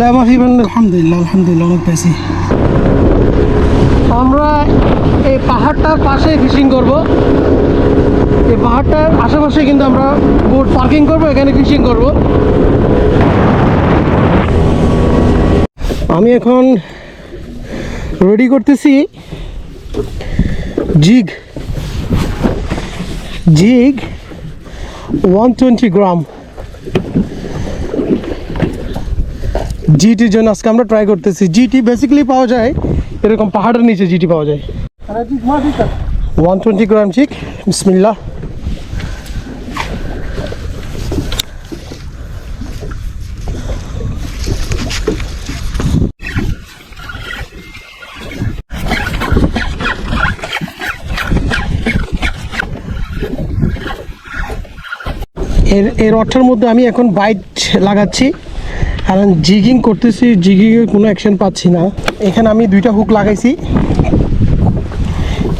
Lava ফিবেন আলহামদুলিল্লাহ আলহামদুলিল্লাহ, অনেক পেয়েছি। আমরা এই পাহাড়টার পাশে ফিশিং করব। এই পাহাড়টার আশেপাশে কিন্তু আমরা বোট পার্কিং করব, এখানে ফিশিং করব। আমি এখন রেডি করতেছি জিগ জিগ ওয়ান টোয়েন্টি গ্রাম জিটির জন্য আজকে আমরা ট্রাই করতেছি। জিটি বেসিক্যালি পাওয়া যায়, এরকম পাহাড়ের নিচে জিটি পাওয়া যায়। ওয়ান টোয়েন্টি গ্রাম চিক বিসমিল্লা এর এর অর্থের মধ্যে আমি এখন বাইট লাগাচ্ছি। কারণ জিগিং করতেছি, জিগিংয়ে কোনো অ্যাকশন পাচ্ছি না। এখানে আমি দুইটা হুক লাগাইছি।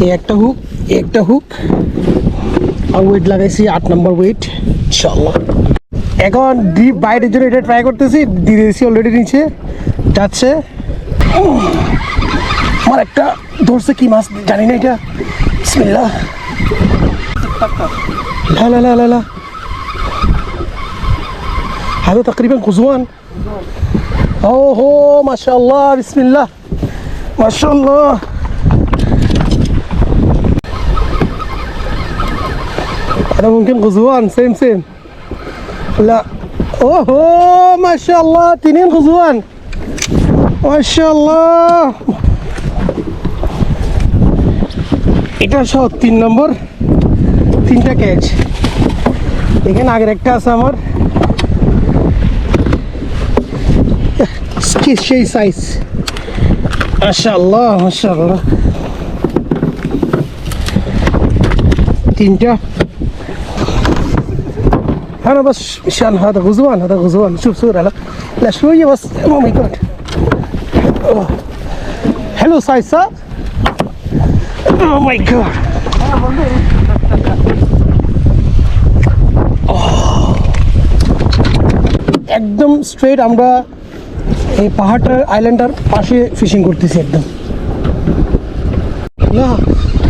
এই একটা হুক একটা হুক আর ওয়েট লাগাইছি আট নম্বর ওয়েট চলো এখন ডিপ বাইরের জন্য এটা ট্রাই করতেছি, দিয়ে দিয়েছি অলরেডি নিচে, যাচ্ছে। আমার একটা ধরছে কি মাছ, জানি না এটা। বিসমিল্লাহ। লা লা লা লা। هذا تقريبا قزوان اوه ما شاء الله بسم الله ما شاء الله هذا ممكن غزوان سيم سيم لا اوه ما شاء الله تنين غزوان ما شاء الله এটা সহ তিন নম্বর তিনটা ক্যাচ এখানে আগের একটা আছে আমার কি- সেই সাইজ মাশাআল্লাহ মাশাআল্লাহ তিনটা انا بس مشان هذا غزوان هذا غزوان شوف صورة لا لا شوية بس او ماي جاد حلو سايز صح؟ او ماي جاد একদম স্ট্রেট আমরা এই পাহাড়টার আইল্যান্ডটার পাশে ফিশিং করতেছি একদম لا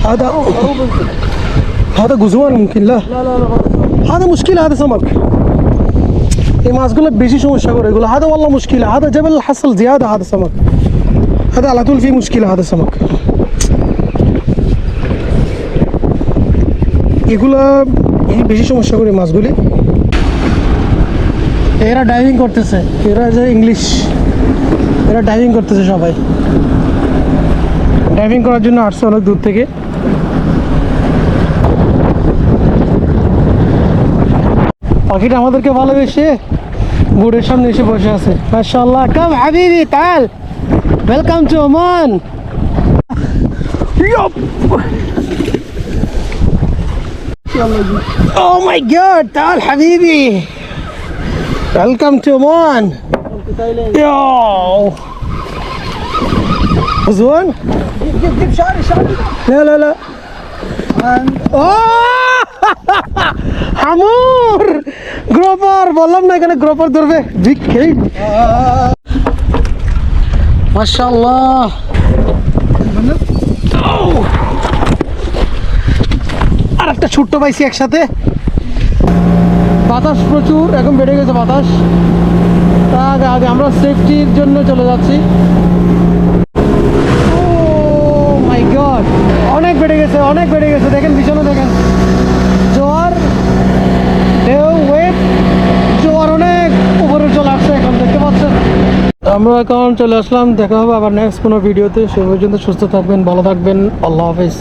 هذا هذا جزوان ممكن لا لا لا لا هذا مشكلة هذا سمك এই মাছগুলো বেশি সমস্যা করে এগুলো هذا والله مشكلة هذا جبل حصل زيادة هذا سمك هذا على طول فيه مشكلة هذا سمك এগুলা এই বেশি সমস্যা করে মাছগুলি এরা ডাইভিং করতেছে। এরা যে ইংলিশ এরা ডাইভিং করতেছে সবাই। ডাইভিং করার জন্য আসছে অনেক দূর থেকে। পাখিটা আমাদেরকে ভালোবেসে বোর্ডের সামনে এসে বসে আছে। মাশাআল্লাহ। কাম হাবিবি তাল। Welcome to Oman oh my god, Tal Habibi! Welcome to Oman. Welcome to Thailand. Yo. This one? Give, give, give, shot, shot. La, la, la. And oh! হামুর গ্রোপার বললাম না এখানে গ্রোপার ধরবে বিগ খেট মাশাআল্লাহ আর একটা ছোট্ট পাইছি একসাথে বাতাস প্রচুর, এখন বেড়ে গেছে বাতাস। তা আগে আগে আমরা সেফটির জন্য চলে যাচ্ছি। মাই গড অনেক বেড়ে গেছে, অনেক বেড়ে গেছে। দেখেন, পিছনে দেখেন। জোয়ার ওয়েট জোয়ার অনেক উপরে চলে আসছে এখন, দেখতে পাচ্ছেন? আমরা এখন চলে আসলাম, দেখা হবে আবার নেক্সট কোনো ভিডিওতে সে পর্যন্ত সুস্থ থাকবেন, ভালো থাকবেন, আল্লাহ হাফিজ।